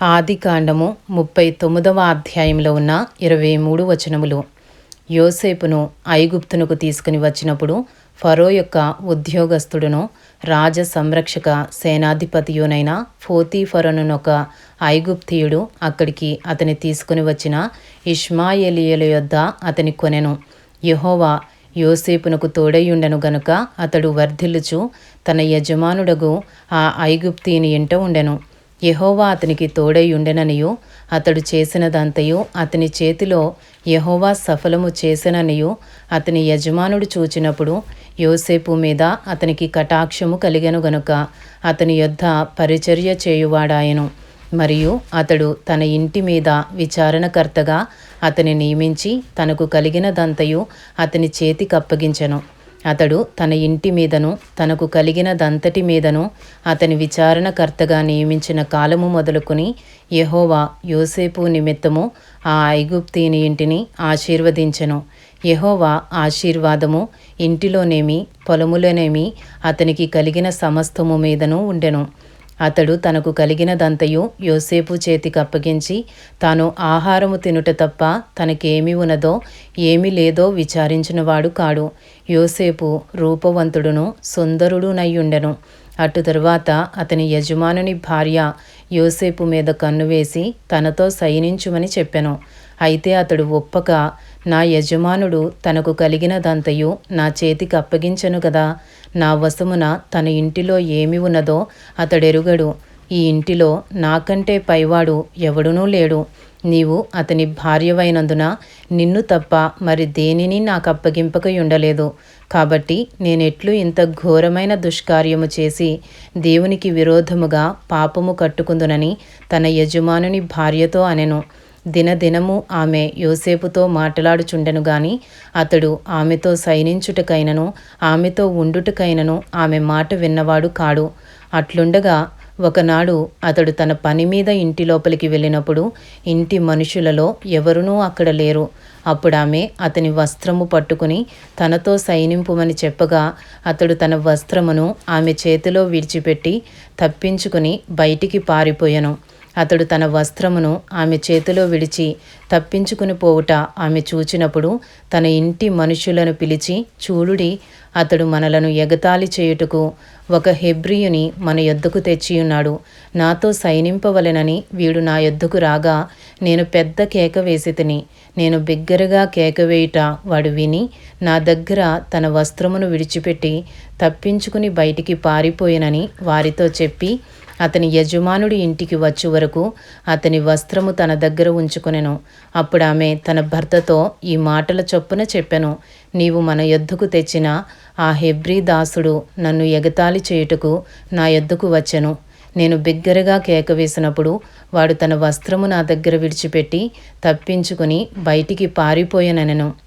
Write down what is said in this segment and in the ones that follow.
ఆది కాండము ముప్పై తొమ్మిదవ అధ్యాయంలో ఉన్న ఇరవై మూడు వచనములు. యోసేపును ఐగుప్తునకు తీసుకుని వచ్చినప్పుడు ఫరో యొక్క ఉద్యోగస్తుడును రాజ సంరక్షక సేనాధిపతియునైన ఫోతీఫరనునొక ఐగుప్తియుడు అక్కడికి అతని తీసుకుని వచ్చిన ఇష్మాయేలియల యొద్ద అతని కొనెను. యహోవా యోసేపునకు తోడైయుండెను గనుక అతడు వర్ధిల్లుచు తన యజమానుడగు ఆ ఐగుప్తీని ఇంట ఉండెను. యహోవా అతనికి తోడై అతడు చేసినదంతయు అతని చేతిలో యహోవా సఫలము చేసెననియు అతని యజమానుడు చూచినప్పుడు యోసేపు మీద అతనికి కటాక్షము కలిగెను గనుక అతని యొద్ద పరిచర్య చేయువాడాయను. మరియు అతడు తన ఇంటి మీద విచారణకర్తగా అతని నియమించి తనకు కలిగినదంతయు అతని చేతికప్పగించెను అతడు తన ఇంటి మీదను తనకు కలిగినదంతటి మీదను అతని విచారణకర్తగా నియమించిన కాలము మొదలుకొని యహోవా యోసేపు నిమిత్తము ఆ ఐగుప్తీని ఇంటిని ఆశీర్వదించెను. యహోవా ఆశీర్వాదము ఇంటిలోనేమి పొలములోనేమి అతనికి కలిగిన సమస్తము మీదను ఉండెను. అతడు తనకు కలిగినదంతయు యోసేపు చేతికి అప్పగించి తాను ఆహారము తినుట తప్ప తనకేమి ఉన్నదో ఏమి లేదో విచారించినవాడు కాడు. యోసేపు రూపవంతుడును సుందరుడునయ్యుండెను. అటు తరువాత అతని యజమానుని భార్య యోసేపు మీద కన్ను వేసి తనతో సైనించుమని చెప్పెను. అయితే అతడు ఒప్పక నా యజమానుడు తనకు కలిగినదంతయు నా చేతికి అప్పగించను కదా నా వశమున తన ఇంటిలో ఏమి ఉన్నదో అతడెరుగడు. ఈ ఇంటిలో నాకంటే పైవాడు ఎవడునూ లేడు. నీవు అతని భార్యవైనందున నిన్ను తప్ప మరి దేనిని నాకు అప్పగింపకయుండలేదు కాబట్టి నేనెట్లు ఇంత ఘోరమైన దుష్కార్యము చేసి దేవునికి విరోధముగా పాపము కట్టుకుందునని తన యజమానుని భార్యతో అనెను. దినదినము ఆమె యోసేపుతో మాట్లాడుచుండెను గాని అతడు ఆమెతో సైనించుటకైనను ఆమెతో ఉండుటకైనను ఆమె మాట విన్నవాడు కాడు. అట్లుండగా ఒకనాడు అతడు తన పని మీద ఇంటి లోపలికి వెళ్ళినప్పుడు ఇంటి మనుషులలో ఎవరునూ అక్కడ లేరు. అప్పుడు ఆమె అతని వస్త్రము పట్టుకుని తనతో సైనింపుమని చెప్పగా అతడు తన వస్త్రమును ఆమె చేతిలో విడిచిపెట్టి తప్పించుకుని బయటికి పారిపోయాను. అతడు తన వస్త్రమును ఆమె చేతిలో విడిచి తప్పించుకుని పోవుట ఆమె చూచినప్పుడు తన ఇంటి మనుషులను పిలిచి చూడుడి అతడు మనలను ఎగతాళి చేయుటకు ఒక హెబ్రియుని మన యొద్దకు తెచ్చియున్నాడు. నాతో సైనింపవలెనని వీడు నా యొద్దకు రాగా నేను పెద్ద కేక వేసి తిని నేను బిగ్గరగా కేక వేయుట వాడు విని నా దగ్గర తన వస్త్రమును విడిచిపెట్టి తప్పించుకుని బయటికి పారిపోయినని వారితో చెప్పి అతని యజమానుడి ఇంటికి వచ్చే వరకు అతని వస్త్రము తన దగ్గర ఉంచుకొనెను. అప్పుడు ఆమె తన భర్తతో ఈ మాటల చొప్పున చెప్పెను నీవు మన యొద్దకు తెచ్చిన ఆ హెబ్రీ దాసుడు నన్ను ఎగతాళి చేయుటకు నా యొద్దకు వచ్చెను. నేను బిగ్గరగా కేక వేసినప్పుడు వాడు తన వస్త్రము నా దగ్గర విడిచిపెట్టి తప్పించుకుని బయటికి పారిపోయాననెను.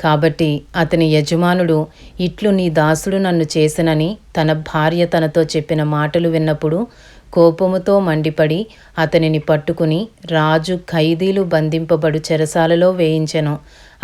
కాబట్టి అతని యజమానుడు ఇట్లు నీ దాసుడు నన్ను చేసినని తన భార్య తనతో చెప్పిన మాటలు విన్నప్పుడు కోపముతో మండిపడి అతనిని పట్టుకుని రాజు ఖైదీలు బంధింపబడు చెరసాలలో వేయించెను.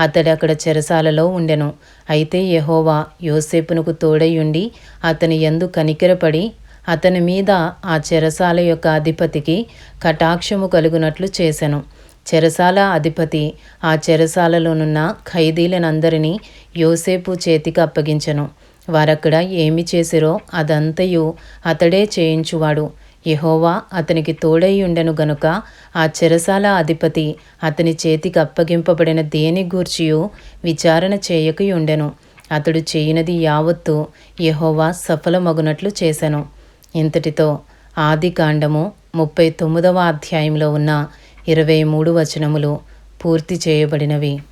అతడక్కడ చెరసాలలో ఉండెను. అయితే యహోవా యోసేపునకు తోడయుండి అతని ఎందు కనికెరపడి అతని మీద ఆ చెరసాల యొక్క అధిపతికి కటాక్షము కలుగునట్లు చేసెను. చెరసాల అధిపతి. ఆ చెరసాలలోనున్న ఖైదీలనందరినీ యోసేపు చేతికి అప్పగించెను. వారక్కడ ఏమి చేసిరో అదంతయు అతడే చేయించువాడు. యహోవా అతనికి తోడై ఉండెను గనుక ఆ చెరసాల అధిపతి అతని చేతికి అప్పగింపబడిన దేని గూర్చియు విచారణ చేయకయుండెను. అతడు చేయనది యావత్తు యహోవా సఫలమగునట్లు చేశాను ఇంతటితో ఆది కాండము ముప్పై తొమ్మిదవ అధ్యాయంలో ఉన్న ఇరవై మూడు వచనములు పూర్తి చేయబడినవి.